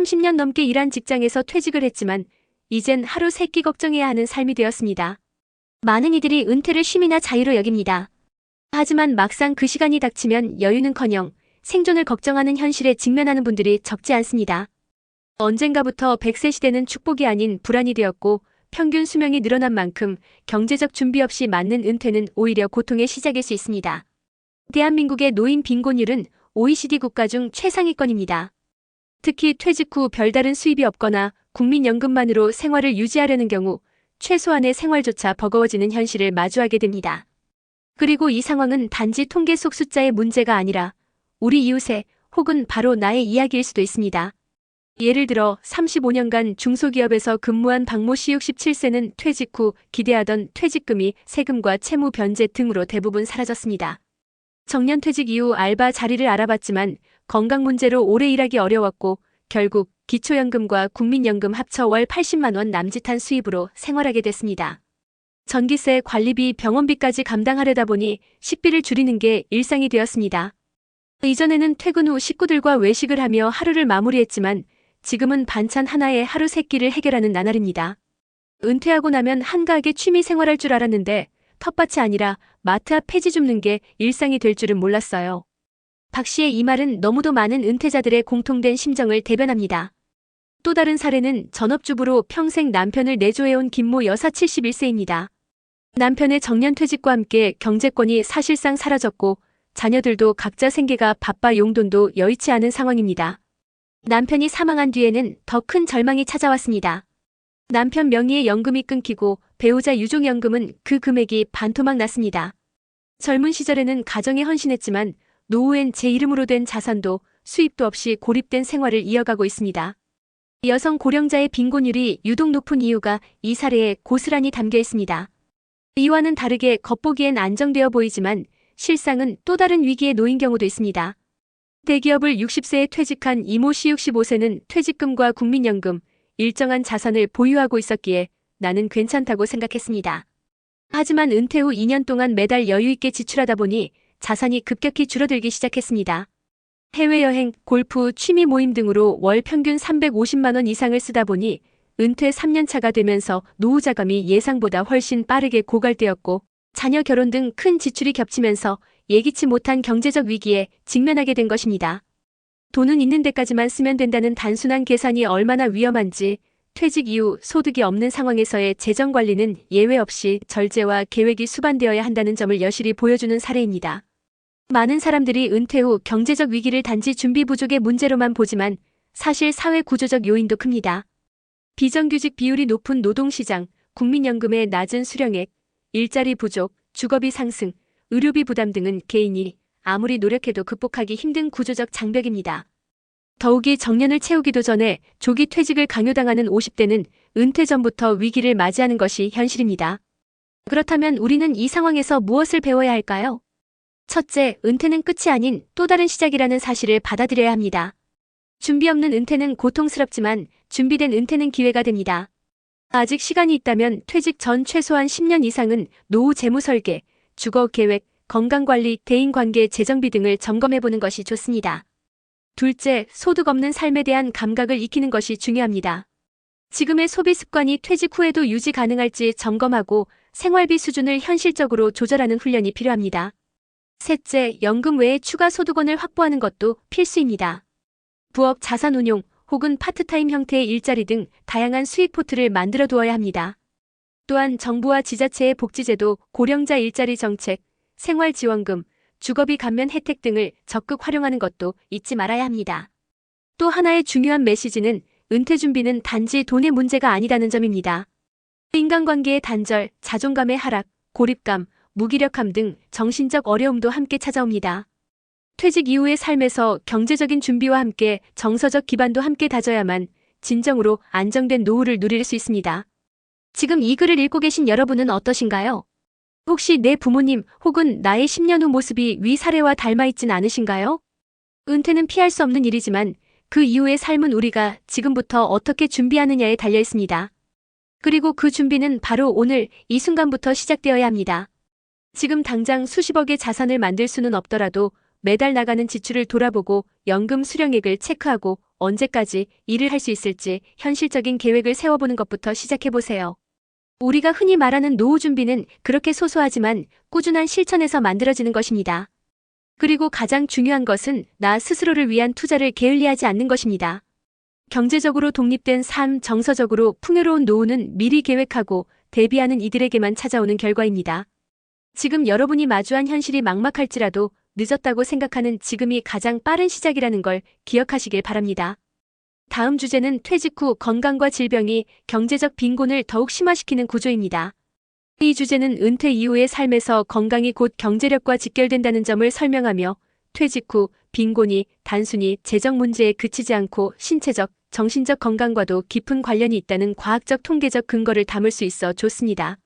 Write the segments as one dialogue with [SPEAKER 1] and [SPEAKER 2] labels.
[SPEAKER 1] 30년 넘게 일한 직장에서 퇴직을 했지만 이젠 하루 세끼 걱정해야 하는 삶이 되었습니다. 많은 이들이 은퇴를 쉼이나 자유로 여깁니다. 하지만 막상 그 시간이 닥치면 여유는커녕 생존을 걱정하는 현실에 직면하는 분들이 적지 않습니다. 언젠가부터 100세 시대는 축복이 아닌 불안이 되었고 평균 수명이 늘어난 만큼 경제적 준비 없이 맞는 은퇴는 오히려 고통의 시작일 수 있습니다. 대한민국의 노인 빈곤율은 OECD 국가 중 최상위권입니다. 특히 퇴직 후 별다른 수입이 없거나 국민연금만으로 생활을 유지하려는 경우 최소한의 생활조차 버거워지는 현실을 마주하게 됩니다. 그리고 이 상황은 단지 통계 속 숫자의 문제가 아니라 우리 이웃의 혹은 바로 나의 이야기일 수도 있습니다. 예를 들어 35년간 중소기업에서 근무한 박모 씨 67세는 퇴직 후 기대하던 퇴직금이 세금과 채무 변제 등으로 대부분 사라졌습니다. 정년 퇴직 이후 알바 자리를 알아봤지만 건강 문제로 오래 일하기 어려웠고 결국 기초연금과 국민연금 합쳐 월 80만 원 남짓한 수입으로 생활하게 됐습니다. 전기세, 관리비, 병원비까지 감당하려다 보니 식비를 줄이는 게 일상이 되었습니다. 이전에는 퇴근 후 식구들과 외식을 하며 하루를 마무리했지만 지금은 반찬 하나에 하루 세 끼를 해결하는 나날입니다. 은퇴하고 나면 한가하게 취미 생활할 줄 알았는데 텃밭이 아니라 마트 앞 폐지 줍는 게 일상이 될 줄은 몰랐어요. 박 씨의 이 말은 너무도 많은 은퇴자들의 공통된 심정을 대변합니다. 또 다른 사례는 전업주부로 평생 남편을 내조해온 김모 여사 71세입니다. 남편의 정년퇴직과 함께 경제권이 사실상 사라졌고 자녀들도 각자 생계가 바빠 용돈도 여의치 않은 상황입니다. 남편이 사망한 뒤에는 더 큰 절망이 찾아왔습니다. 남편 명의의 연금이 끊기고 배우자 유종연금은 그 금액이 반토막 났습니다. 젊은 시절에는 가정에 헌신했지만 노후엔 제 이름으로 된 자산도 수입도 없이 고립된 생활을 이어가고 있습니다. 여성 고령자의 빈곤율이 유독 높은 이유가 이 사례에 고스란히 담겨 있습니다. 이와는 다르게 겉보기엔 안정되어 보이지만 실상은 또 다른 위기에 놓인 경우도 있습니다. 대기업을 60세에 퇴직한 이모 씨 65세는 퇴직금과 국민연금, 일정한 자산을 보유하고 있었기에 나는 괜찮다고 생각했습니다. 하지만 은퇴 후 2년 동안 매달 여유있게 지출하다 보니 자산이 급격히 줄어들기 시작했습니다. 해외여행, 골프, 취미 모임 등으로 월 평균 350만원 이상을 쓰다 보니 은퇴 3년차가 되면서 노후 자금이 예상보다 훨씬 빠르게 고갈되었고 자녀 결혼 등 큰 지출이 겹치면서 예기치 못한 경제적 위기에 직면하게 된 것입니다. 돈은 있는 데까지만 쓰면 된다는 단순한 계산이 얼마나 위험한지 퇴직 이후 소득이 없는 상황에서의 재정 관리는 예외 없이 절제와 계획이 수반되어야 한다는 점을 여실히 보여주는 사례입니다. 많은 사람들이 은퇴 후 경제적 위기를 단지 준비 부족의 문제로만 보지만 사실 사회 구조적 요인도 큽니다. 비정규직 비율이 높은 노동시장, 국민연금의 낮은 수령액, 일자리 부족, 주거비 상승, 의료비 부담 등은 개인이 아무리 노력해도 극복하기 힘든 구조적 장벽입니다. 더욱이 정년을 채우기도 전에 조기 퇴직을 강요당하는 50대는 은퇴 전부터 위기를 맞이하는 것이 현실입니다. 그렇다면 우리는 이 상황에서 무엇을 배워야 할까요? 첫째, 은퇴는 끝이 아닌 또 다른 시작이라는 사실을 받아들여야 합니다. 준비 없는 은퇴는 고통스럽지만 준비된 은퇴는 기회가 됩니다. 아직 시간이 있다면 퇴직 전 최소한 10년 이상은 노후 재무 설계, 주거 계획, 건강관리, 대인관계, 재정비 등을 점검해보는 것이 좋습니다. 둘째, 소득 없는 삶에 대한 감각을 익히는 것이 중요합니다. 지금의 소비 습관이 퇴직 후에도 유지 가능할지 점검하고 생활비 수준을 현실적으로 조절하는 훈련이 필요합니다. 셋째, 연금 외에 추가 소득원을 확보하는 것도 필수입니다. 부업 자산 운용 혹은 파트타임 형태의 일자리 등 다양한 수익 포트를 만들어 두어야 합니다. 또한 정부와 지자체의 복지제도, 고령자 일자리 정책, 생활지원금, 주거비 감면 혜택 등을 적극 활용하는 것도 잊지 말아야 합니다. 또 하나의 중요한 메시지는 은퇴 준비는 단지 돈의 문제가 아니다는 점입니다. 인간관계의 단절, 자존감의 하락, 고립감, 무기력함 등 정신적 어려움도 함께 찾아옵니다. 퇴직 이후의 삶에서 경제적인 준비와 함께 정서적 기반도 함께 다져야만 진정으로 안정된 노후를 누릴 수 있습니다. 지금 이 글을 읽고 계신 여러분은 어떠신가요? 혹시 내 부모님 혹은 나의 10년 후 모습이 위 사례와 닮아 있진 않으신가요? 은퇴는 피할 수 없는 일이지만 그 이후의 삶은 우리가 지금부터 어떻게 준비하느냐에 달려 있습니다. 그리고 그 준비는 바로 오늘 이 순간부터 시작되어야 합니다. 지금 당장 수십억의 자산을 만들 수는 없더라도 매달 나가는 지출을 돌아보고 연금 수령액을 체크하고 언제까지 일을 할 수 있을지 현실적인 계획을 세워보는 것부터 시작해보세요. 우리가 흔히 말하는 노후 준비는 그렇게 소소하지만 꾸준한 실천에서 만들어지는 것입니다. 그리고 가장 중요한 것은 나 스스로를 위한 투자를 게을리하지 않는 것입니다. 경제적으로 독립된 삶, 정서적으로 풍요로운 노후는 미리 계획하고 대비하는 이들에게만 찾아오는 결과입니다. 지금 여러분이 마주한 현실이 막막할지라도 늦었다고 생각하는 지금이 가장 빠른 시작이라는 걸 기억하시길 바랍니다. 다음 주제는 퇴직 후 건강과 질병이 경제적 빈곤을 더욱 심화시키는 구조입니다. 이 주제는 은퇴 이후의 삶에서 건강이 곧 경제력과 직결된다는 점을 설명하며 퇴직 후 빈곤이 단순히 재정 문제에 그치지 않고 신체적, 정신적 건강과도 깊은 관련이 있다는 과학적 통계적 근거를 담을 수 있어 좋습니다.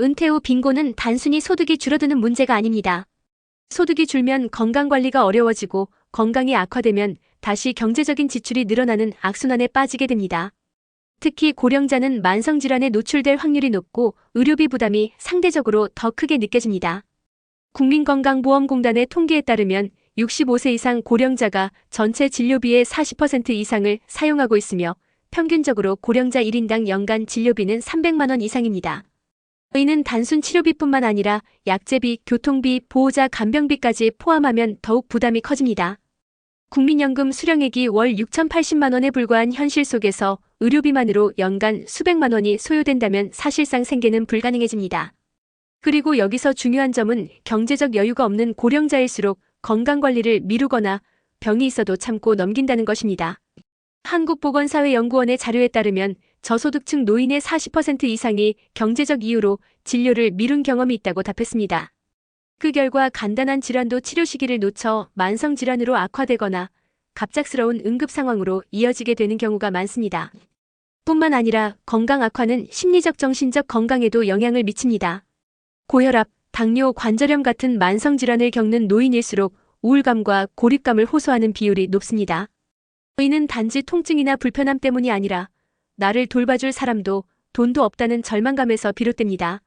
[SPEAKER 1] 은퇴 후 빈곤은 단순히 소득이 줄어드는 문제가 아닙니다. 소득이 줄면 건강관리가 어려워지고 건강이 악화되면 다시 경제적인 지출이 늘어나는 악순환에 빠지게 됩니다. 특히 고령자는 만성질환에 노출될 확률이 높고 의료비 부담이 상대적으로 더 크게 느껴집니다. 국민건강보험공단의 통계에 따르면 65세 이상 고령자가 전체 진료비의 40% 이상을 사용하고 있으며 평균적으로 고령자 1인당 연간 진료비는 300만원 이상입니다. 이는 단순 치료비뿐만 아니라 약제비, 교통비, 보호자 간병비까지 포함하면 더욱 부담이 커집니다. 국민연금 수령액이 월 6,080만 원에 불과한 현실 속에서 의료비만으로 연간 수백만 원이 소요된다면 사실상 생계는 불가능해집니다. 그리고 여기서 중요한 점은 경제적 여유가 없는 고령자일수록 건강관리를 미루거나 병이 있어도 참고 넘긴다는 것입니다. 한국보건사회연구원의 자료에 따르면 저소득층 노인의 40% 이상이 경제적 이유로 진료를 미룬 경험이 있다고 답했습니다. 그 결과 간단한 질환도 치료 시기를 놓쳐 만성 질환으로 악화되거나 갑작스러운 응급 상황으로 이어지게 되는 경우가 많습니다. 뿐만 아니라 건강 악화는 심리적 정신적 건강에도 영향을 미칩니다. 고혈압, 당뇨, 관절염 같은 만성 질환을 겪는 노인일수록 우울감과 고립감을 호소하는 비율이 높습니다. 이는 단지 통증이나 불편함 때문이 아니라 나를 돌봐줄 사람도 돈도 없다는 절망감에서 비롯됩니다.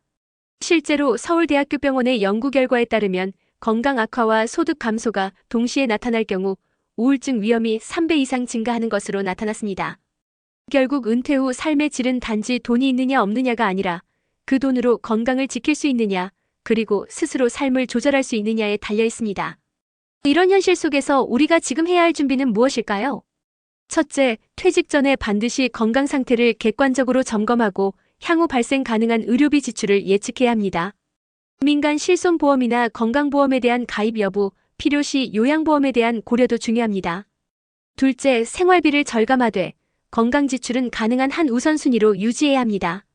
[SPEAKER 1] 실제로 서울대학교 병원의 연구 결과에 따르면 건강 악화와 소득 감소가 동시에 나타날 경우 우울증 위험이 3배 이상 증가하는 것으로 나타났습니다. 결국 은퇴 후 삶의 질은 단지 돈이 있느냐 없느냐가 아니라 그 돈으로 건강을 지킬 수 있느냐, 그리고 스스로 삶을 조절할 수 있느냐에 달려 있습니다. 이런 현실 속에서 우리가 지금 해야 할 준비는 무엇일까요? 첫째, 퇴직 전에 반드시 건강 상태를 객관적으로 점검하고 향후 발생 가능한 의료비 지출을 예측해야 합니다. 민간 실손보험이나 건강보험에 대한 가입 여부, 필요시 요양보험에 대한 고려도 중요합니다. 둘째, 생활비를 절감하되 건강 지출은 가능한 한 우선순위로 유지해야 합니다.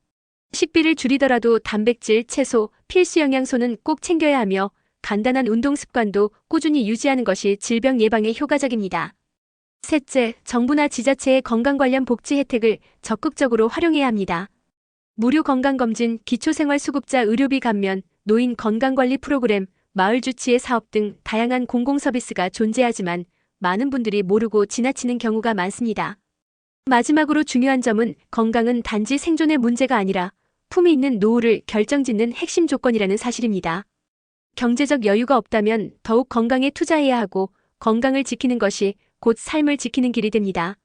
[SPEAKER 1] 식비를 줄이더라도 단백질, 채소, 필수 영양소는 꼭 챙겨야 하며 간단한 운동 습관도 꾸준히 유지하는 것이 질병 예방에 효과적입니다. 셋째, 정부나 지자체의 건강 관련 복지 혜택을 적극적으로 활용해야 합니다. 무료 건강검진, 기초생활수급자 의료비 감면, 노인 건강관리 프로그램, 마을 주치의 사업 등 다양한 공공서비스가 존재하지만 많은 분들이 모르고 지나치는 경우가 많습니다. 마지막으로 중요한 점은 건강은 단지 생존의 문제가 아니라 품이 있는 노후를 결정짓는 핵심 조건이라는 사실입니다. 경제적 여유가 없다면 더욱 건강에 투자해야 하고 건강을 지키는 것이 곧 삶을 지키는 길이 됩니다.